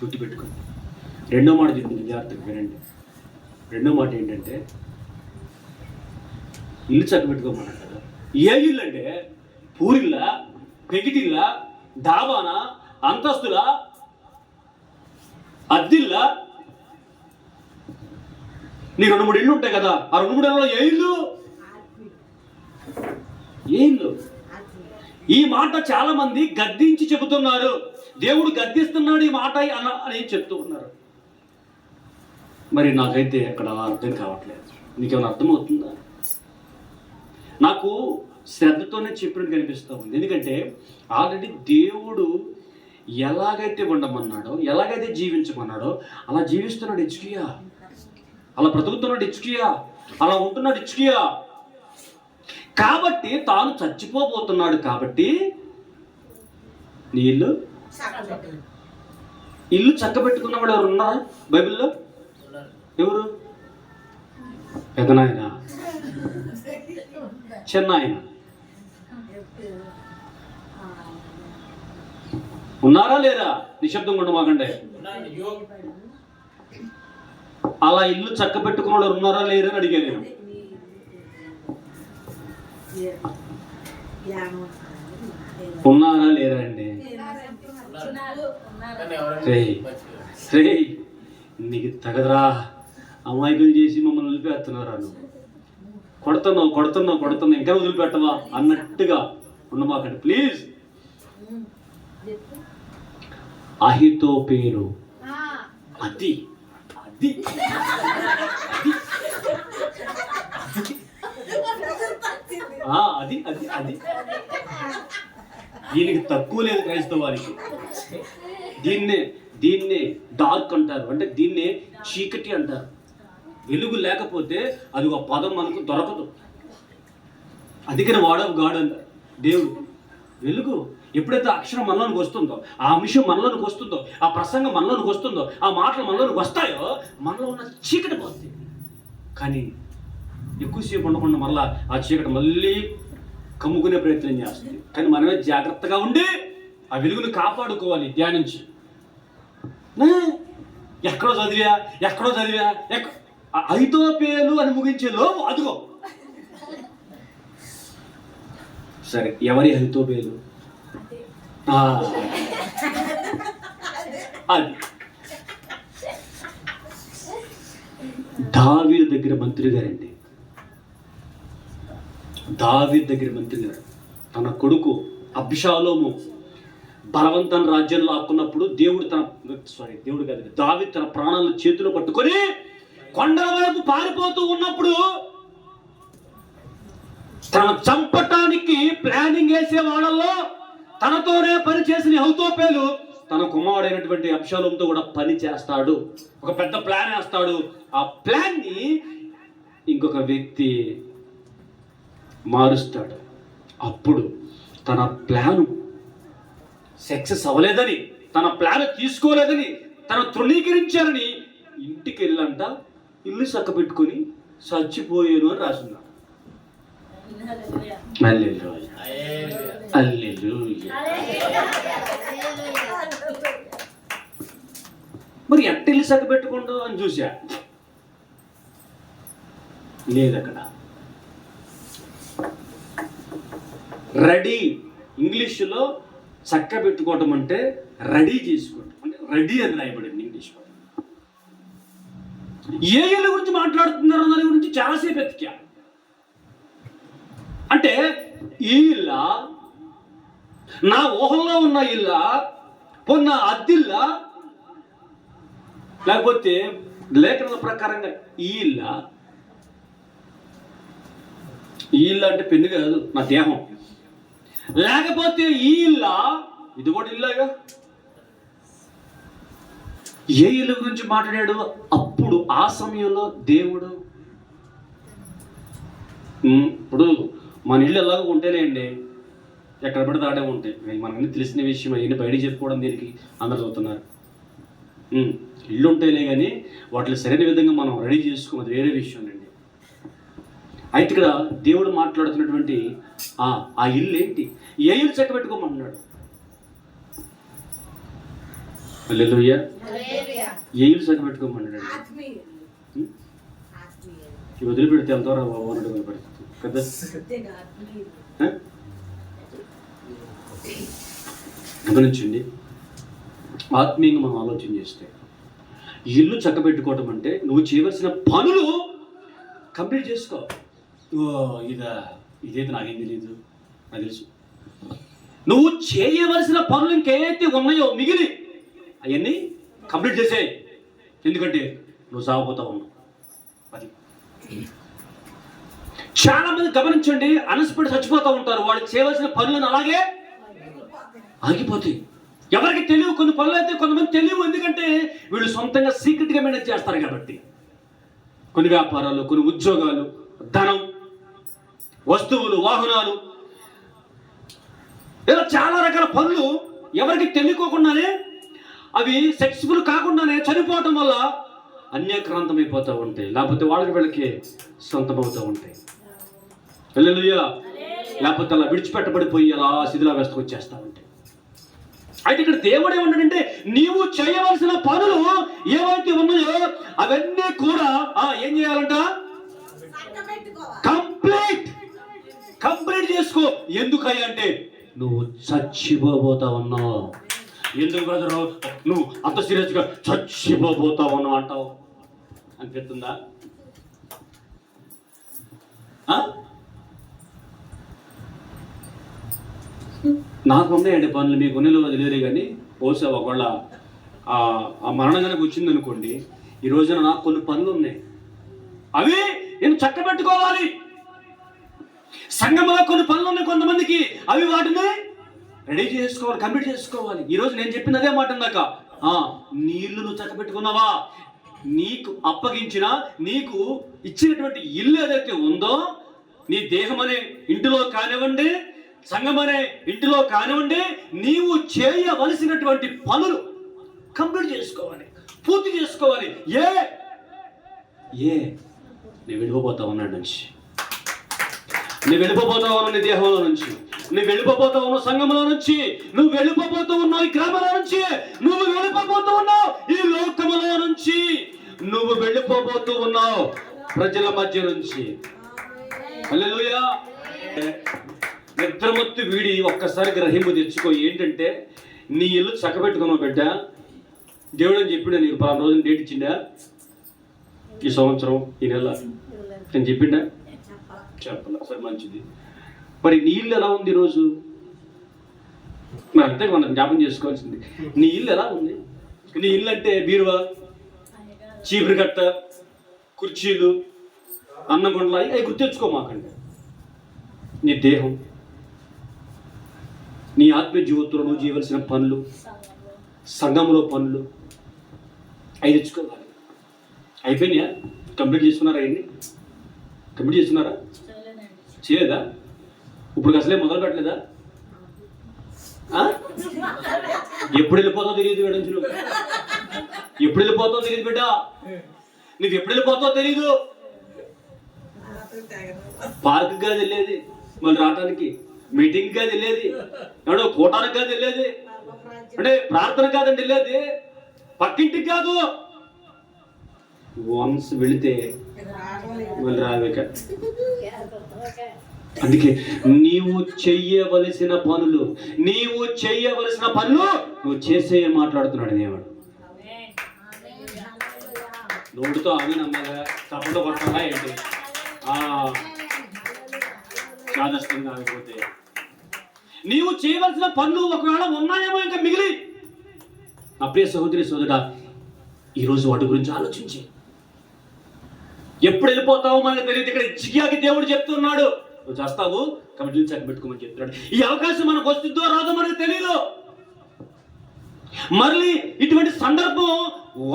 గుర్తుపెట్టుకోండి. రెండో మాట చెప్పింది విద్యార్థులు వినండి. రెండో మాట ఏంటంటే ఇల్లు చక్కబెట్టుకోమన్నాడు కదా. ఏ ఇల్లు అంటే పూరిల్లా పెగిటిల్లా దాబాన అంతస్తులా అద్దిల్ల? నీ రెండు మూడు ఇళ్ళు ఉంటాయి కదా. ఆ రెండు మూడు ఇళ్ళలో ఏ ఇల్లు? ఏ ఇల్లు? ఈ మాట చాలా మంది గద్దించి చెబుతున్నారు. దేవుడు గద్దిస్తున్నాడు ఈ మాట అన్న అని చెప్తూ ఉన్నారు. మరి నాకైతే అక్కడ అర్థం కావట్లేదు. నీకేమైనా అర్థమవుతుందా? నాకు శ్రద్ధతోనే చెప్పినట్టు కనిపిస్తూ ఉంది. ఎందుకంటే ఆల్రెడీ దేవుడు ఎలాగైతే ఉండమన్నాడో ఎలాగైతే జీవించమన్నాడో అలా జీవిస్తున్నాడు ఇచ్చుకియా అలా బ్రతుకుతున్నాడు ఇచ్చుకియా అలా ఉంటున్నాడు ఇచ్చుకియా కాబట్టి తాను చచ్చిపోబోతున్నాడు కాబట్టి నీ ఇల్లు? ఇల్లు చక్కబెట్టుకున్న వాడు ఎవరు ఉన్నారా బైబిల్లో? ఎవరు? పెదనాయన? చిన్నాయన? ఉన్నారా లేరా? నిశ్శబ్దం కొండ మాకండే అలా ఇల్లు చక్క పెట్టుకున్న వాళ్ళు ఉన్నారా లేరా అని అడిగాను నేను. ఉన్నారా లేరా అండి రేయ్ నీకు తగదరా. అమాయకులు చేసి మమ్మల్ని వదిలిపెడుతున్నారా నువ్వు? కొడుతున్నావు కొడుతున్నావు కొడుతున్నావు ఇంకా వదిలిపెట్టవా? అన్నట్టుగా ఉండమాకండి ప్లీజ్. అహితో పేరు అది అది అది అది అది. దీనికి తక్కువ లేదు క్రైస్తవానికి. దీన్నే దీన్నే డార్క్ అంటారు. అంటే దీన్నే చీకటి అంటారు. వెలుగు లేకపోతే అది ఒక పదం మనకు దొరకదు. అందుకని ఆఫ్ గాడ్ అంటారు. దేవుడు వెలుగు ఎప్పుడైతే అక్షరం మనలోనికి వస్తుందో ఆ అంశం మనలోనికి వస్తుందో ఆ ప్రసంగం మనలోనికి వస్తుందో ఆ మాటలు మనలోనికి వస్తాయో మనలో ఉన్న చీకటి పోతుంది కానీ ఎక్కువసేపు ఉండకుండా మళ్ళా ఆ చీకటి మళ్ళీ కమ్ముకునే ప్రయత్నం చేస్తుంది. కానీ మనమే జాగ్రత్తగా ఉండి ఆ వెలుగును కాపాడుకోవాలి ధ్యానించి. ఎక్కడో చదివా ఎక్కడో చదివా ఎక్క ఐదో పేలు అని ముగించే లోపు అదిగో. సరే ఎవరి హరితో పేర్లు అది. దావీ దగ్గర మంత్రి గారండి. దావి దగ్గర మంత్రి తన కొడుకు అభిషాలోము బలవంతం రాజ్యంలో ఆక్కున్నప్పుడు దేవుడు తన సారీ దేవుడు కాదు దావి తన ప్రాణాలను చేతిలో పట్టుకొని కొండల వైపు పారిపోతూ ఉన్నప్పుడు తన చంపటానికి ప్లానింగ్ వేసే వాళ్ళల్లో తనతోనే పని చేసిన హౌతోపేలు తన కుమారుడైనటువంటి అప్షాలంతో కూడా పని చేస్తాడు. ఒక పెద్ద ప్లాన్ వేస్తాడు. ఆ ప్లాన్ని ఇంకొక వ్యక్తి మారుస్తాడు. అప్పుడు తన ప్లాను సక్సెస్ అవ్వలేదని తన ప్లాన్ తీసుకోలేదని తన తృణీకరించారని ఇంటికి వెళ్ళంట ఇల్లు చక్క పెట్టుకొని చచ్చిపోయాను అని రాసున్నాడు. మరి ఎట్ట ఇల్లు చక్క పెట్టుకుంటూ అని చూసా లేదు అక్కడ రెడీ. ఇంగ్లీషులో చక్క పెట్టుకోవటం అంటే రెడీ చేసుకోవటం. అంటే రెడీ అని రాయబడింది ఇంగ్లీష్లో ఏ గురించి మాట్లాడుతున్నారు దాని గురించి చాలాసేపు ఎతికా అంటే ఈ ఇల్ల నా ఊహల్లో ఉన్న ఇల్ల పొన్న అద్దిల్ల లేకపోతే లేఖనాల ప్రకారంగా ఈ ఇల్ల ఈ ఇల్లు అంటే పెన్ను కాదు నా దేహం. లేకపోతే ఈ ఇల్ల? ఇది కూడా ఇల్లాగా ఏ ఇల్లు గురించి మాట్లాడాడు? అప్పుడు ఆ సమయంలో దేవుడు? ఇప్పుడు మన ఇల్లు ఎలాగో ఉంటేలేండి ఎక్కడ పడితే ఆడే ఉంటాయి. మనకన్నీ తెలిసిన విషయం అవన్నీ బయట చెప్పుకోవడం దీనికి అందరు చదువుతున్నారు ఇల్లు ఉంటేనే కానీ వాటిని సరైన విధంగా మనం రెడీ చేసుకోం వేరే విషయం అండి. అయితే ఇక్కడ దేవుడు మాట్లాడుతున్నటువంటి ఆ ఆ ఇల్లు ఏంటి ఏ ఇల్లు చక్క పెట్టుకోమంటున్నాడు ఏ ఇల్లు? ఆత్మీయులు. ఈ వదిలిపెడితే వెళ్తారా బాబు అన్నట్టు పరిస్థితి. కదా? గమనించండి. ఆత్మీయంగా మనం ఆలోచన చేస్తే ఇల్లు చక్కబెట్టుకోవటం అంటే నువ్వు చేయవలసిన పనులు కంప్లీట్ చేసుకో. ఇదా ఇదైతే నాకేం తెలియదు నాకు తెలుసు. నువ్వు చేయవలసిన పనులు ఇంకేదైతే ఉన్నాయో మిగిలి అవన్నీ కంప్లీట్ చేసేయి. ఎందుకంటే నువ్వు సాగుపోతా ఉన్నావు. అది. చాలా మంది గమనించండి అనసిపడి చచ్చిపోతూ ఉంటారు. వాళ్ళు చేయవలసిన పనులను అలాగే ఆగిపోతాయి. ఎవరికి తెలియవు కొన్ని పనులు అయితే కొంతమంది తెలియవు. ఎందుకంటే వీళ్ళు సొంతంగా సీక్రెట్గా మేనేజ్ చేస్తారు కాబట్టి. కొన్ని వ్యాపారాలు కొన్ని ఉద్యోగాలు ధనం వస్తువులు వాహనాలు. ఇలా చాలా రకాల పనులు ఎవరికి తెలియకోకుండానే అవి సక్సెస్ఫుల్ కాకుండానే చనిపోవటం వల్ల అన్యక్రాంతమైపోతూ ఉంటాయి. లేకపోతే వాళ్ళకి వీళ్ళకి సొంతమవుతూ ఉంటాయి. హల్లెలూయా. లేకపోతే అలా విడిచిపెట్టబడిపోయి అలా శిథిలా వ్యవస్థకు వచ్చేస్తా ఉంటాయి. అయితే ఇక్కడ దేవుడు ఏమంటాడంటే నీవు చేయవలసిన పనులు ఏవైతే ఉన్నాయో అవన్నీ కూడా ఏం చేయాలంట చక్కబెట్టుకోవాలి కంప్లీట్ కంప్లీట్ చేసుకో. ఎందుకయ్యా అంటే నువ్వు చచ్చిపోబోతా ఉన్నావు. ఎందుకు బ్రదరు నువ్వు అంత సీరియస్గా చచ్చిపోబోతా ఉన్నావు అంటావు. అనిపిస్తుందా? నాకు ఉన్నాయండి పనులు మీకు ఉన్నలో తెలియదు కానీ బహుశా ఒకవేళ ఆ మరణం కనుక వచ్చింది అనుకోండి ఈ రోజున నాకు కొన్ని పనులు ఉన్నాయి. అవి నేను చక్కబెట్టుకోవాలి. సంఘంలో కొన్ని పనులు ఉన్నాయి కొంతమందికి. అవి వాటిని రెడీ చేసుకోవాలి కంప్లీట్ చేసుకోవాలి. ఈరోజు నేను చెప్పిన అదే మాట ఇందాక. నీళ్ళు నువ్వు చక్కబెట్టుకున్నావా? నీకు అప్పగించిన నీకు ఇచ్చినటువంటి ఇల్లు ఏదైతే ఉందో నీ దేహం అనే ఇంటిలో కానివ్వండి సంఘం అనే ఇంటిలో కానివ్వండి నీవు చేయవలసినటువంటి పనులు కంప్లీట్ చేసుకోవాలి పూర్తి చేసుకోవాలి. ఏ? ఏ? నేను వెళ్ళిపోతా ఉన్నాడు నుంచి నువ్వు వెళ్ళిపోతావు నీ దేహంలో నుంచి. నువ్వు వెళ్ళిపోతా ఉన్న సంఘంలో నుంచి. నువ్వు వెళ్ళిపోతూ ఉన్నావు ఈ గ్రామంలో నుంచి. నువ్వు వెళ్ళిపోతూ ఉన్నావు ఈ లోకములో నుంచి. నువ్వు వెళ్ళిపోబోతూ ఉన్నావు ప్రజల మధ్య నుంచి. నిద్రమత్తు వీడి ఒక్కసారి గ్రహింపు తెచ్చుకో. ఏంటంటే నీ ఇల్లు చక్కబెట్టుకున్నావు బిడ్డ. దేవుడు అని చెప్పిండా నీకు పలానా రోజున డేట్ ఇచ్చిండా? ఈ సంవత్సరం ఈ నెల. నేను చెప్పిండా? చెప్పాల సరే మంచిది. మరి నీ ఇల్లు ఎలా ఉంది ఈరోజు? మరి అంతే మనం జ్ఞాపం చేసుకోవాల్సింది. నీ ఇల్లు ఎలా ఉంది? నీ ఇల్లు అంటే బీరువా? చీపురు కట్ట కుర్చీలు? అన్నం కొండలు అవి గుర్తించుకో మాకండి నీ దేహం. నీ ఆత్మ జీవితంలో నువ్వు చేయవలసిన పనులు. సంఘంలో పనులు. అవి తెచ్చుకోవాలి. అయిపోయినాయా? కంప్లీట్ చేసుకున్నారా అవన్నీ కంప్లీట్ చేసుకున్నారా? చేయదా? ఇప్పుడు అసలే మొదలు పెట్టలేదా? ఎప్పుడు వెళ్ళిపోతావు తెలియదు మేడం నువ్వు. ఎప్పుడు వెళ్ళిపోతావు తెలియదు బిడ్డ. నువ్వు ఎప్పుడు వెళ్ళిపోతావు తెలియదు పార్క్ కాదు వెళ్ళేది. మళ్ళీ రావడానికి మీటింగ్ కాదు వెళ్ళేది. ఎవడో కూటానికి కాదు వెళ్ళేది. అంటే ప్రార్థన కాదండి వెళ్ళేది. పక్కింటికి కాదు. వన్స్ వెళితే మళ్ళీ రావేక. అందుకే నీవు చెయ్యవలసిన పనులు నీవు చెయ్యవలసిన పనులు నువ్వు చేసే మాట్లాడుతున్నాడు దేవుడు. నోటితో ఆమె నమ్మగా తప్పలో కొట్టాలా ఏంటి? ఆ, చాదస్తంగా ఆగిపోతే. నీవు చేయవలసిన పనులు ఒకవేళ ఉన్నాయేమో ఇంకా మిగిలి. నా ప్రియ సహోదరి సోదరుడా ఈరోజు వాటి గురించి ఆలోచించి. ఎప్పుడు వెళ్ళిపోతావో మనకు తెలియదు. ఇక్కడ జిగియాకి దేవుడు చెప్తున్నాడు. నువ్వు చేస్తావు? కమిటీ చక్క పెట్టుకోమని చెప్తున్నాడు. ఈ అవకాశం మనకు వస్తుందో రాదో మనకు తెలియదు మళ్ళీ ఇటువంటి సందర్భం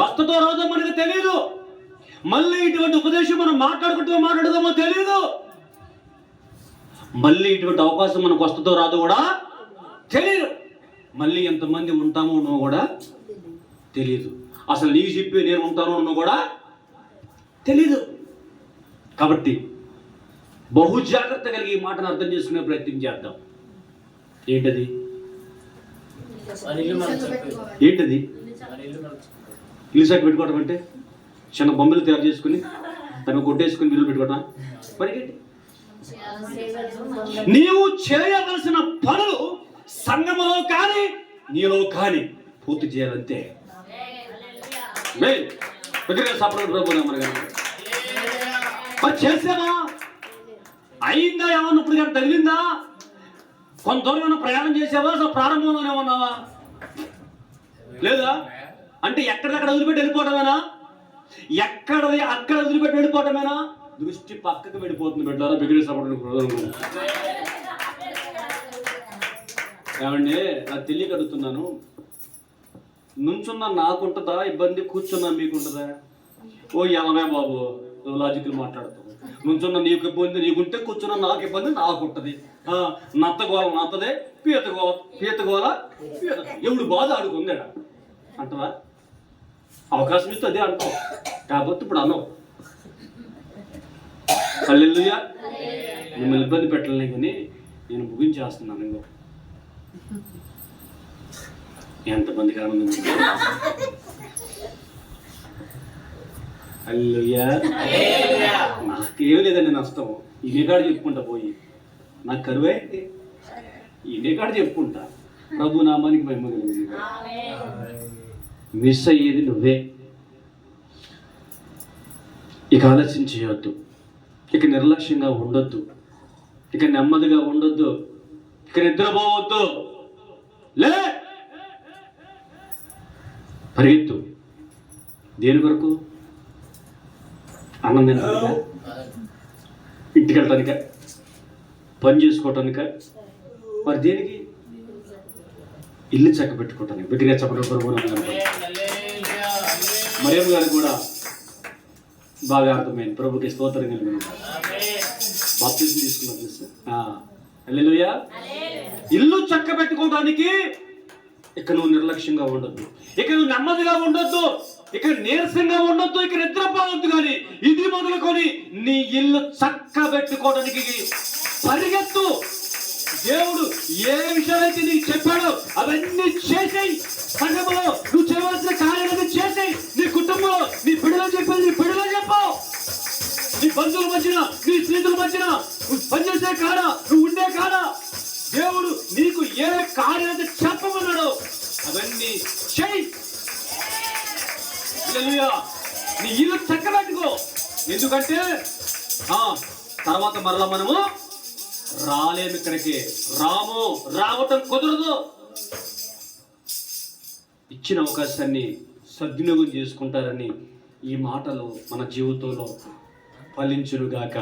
వస్తుందో రాదో మనకు తెలియదు మళ్ళీ ఇటువంటి ఉపదేశం మనం మాట్లాడుకుంటూ మాట్లాడదామో తెలియదు మళ్ళీ ఇటువంటి అవకాశం మనకు వస్తుందో రాదు కూడా తెలియదు మళ్ళీ ఎంతమంది ఉంటామో నువ్వు కూడా తెలియదు అసలు నీకు చెప్పి నేను ఉంటాను అన్నో కూడా తెలీదు. కాబట్టి బహు జాగ్రత్త కలిగి ఈ మాటను అర్థం చేసుకునే ప్రయత్నం చేద్దాం. ఏంటది? ఏంటది? ఇల్లు సైట్ పెట్టుకోవడం అంటే? చిన్న బొమ్మలు తయారు చేసుకుని దాన్ని కొట్టేసుకుని ఇల్లు పెట్టుకోవడం పరిగెట్టి నీవు చేయవలసిన పనులు సంగమలో కానీ నీలో కానీ పూర్తి చేయాలంతే. దగ్గరగా సపరేట్ ప్రభు నామమున గాని. మరి చేసావా అయిందా ఏమన్నా? ఇప్పుడు కానీ తగిలిందా? కొంత దూరం ఏమైనా ప్రయాణం చేసావా? అసలు ప్రారంభంలోనే ఉన్నావా? లేదా? అంటే ఎక్కడికక్కడ వదిలిపెట్టి వెళ్ళిపోవటమేనా? ఎక్కడది అక్కడ వదిలిపెట్టి వెళ్ళిపోవటమేనా? దృష్టి పక్కకు వెళ్ళిపోతుంది బిడ్డారా బిగిరి సపోర్ట్ ఏమండి నాకు తెలియక అడుగుతున్నాను. నుంచున్న నాకుంటుందా? ఇబ్బంది? కూర్చున్నా మీకుంటుందా? ఓ ఎలమే బాబు. లాజికల్ మాట్లాడుతావు. నుంచున్న నీకు ఇబ్బంది నీకుంటే కూర్చున్న నాకు ఇబ్బంది నాకు ఉంటుంది. నత్తగోల నత్త గోల నత్తదే పీత గోల పీత గోల పీత ఎవడు బాధ ఆడుకుందేడా? అంటవా? అవకాశం ఇస్తే అదే అంటావు. కాకపోతే ఇప్పుడు అనవు హల్లెలూయా. మిమ్మల్ని ఇబ్బంది పెట్టలే కానీ నేను ముగించేస్తున్నాను ఇంకో. ఎంతమందికి ఆనందం హల్లెలూయా నాకేం లేదండి నష్టం. ఇదే కాడ చెప్పుకుంటా పోయి. నాకు కరువే ఇదే కాడ చెప్పుకుంటా. ప్రభు నామానికి మహిమ కలిగింది. మిస్ అయ్యేది నువ్వే. ఇక ఆలస్యం చేయొద్దు. ఇక నిర్లక్ష్యంగా ఉండొద్దు. ఇక నెమ్మదిగా ఉండొద్దు. ఇక నిద్రపోవద్దు. లే! పరిగెత్తు. దేని కొరకు? అన్నం తినడానిక ఇంటికి వెళ్ళటానిక పని చేసుకోవటానిక? మరి దేనికి? ఇల్లు చక్క పెట్టుకోవటానికి. బిడ్డగా చెప్పడం మరియమ్మ గారికి కూడా బాగా అర్థమైంది. ప్రభుకి స్తోత్రం కలిగిన బాప్తిజం తీసుకున్నారు తెలుసా? ఇల్లు చక్క పెట్టుకోవడానికి ఇక నువ్వు నిర్లక్ష్యంగా ఉండొద్దు. ఇక నువ్వు నెమ్మదిగా ఉండొద్దు. ఇక నీరసంగా ఉండొద్దు. ఇక నిద్రపోవద్దు ఇది మొదలుకొని నీ ఇల్లు చక్క పెట్టుకోవడానికి పరిగెత్తు. దేవుడు ఏ విషయాలైతే నీకు చెప్పాడో అవన్నీ చేసేయి. సంఘములో నువ్వు చేయవలసిన కార్యాలన్నీ చేసేయి. నీ కుటుంబంలో నీ బిడ్డలో చెప్పేది నీ బిడ్డలో చెప్పు. నీ బంధువుల మధ్యన నీ స్నేహితుల మధ్యన నువ్వు పనిచేసే కాడా? నువ్వు ఉండే కాడా? దేవుడు నీకు ఏ కార్యాలైతే చెప్పమన్నాడో అవన్నీ చేయి. నీ ఇల్లు చక్కబెట్టుకో ఎందుకంటే తర్వాత మరలా మనము రాలేము ఇక్కడికి. రాము రావటం కుదరదు. ఇచ్చిన అవకాశాన్ని సద్వినియోగం చేసుకుంటారని ఈ మాటలు మన జీవితంలో ఫలించునుగాక.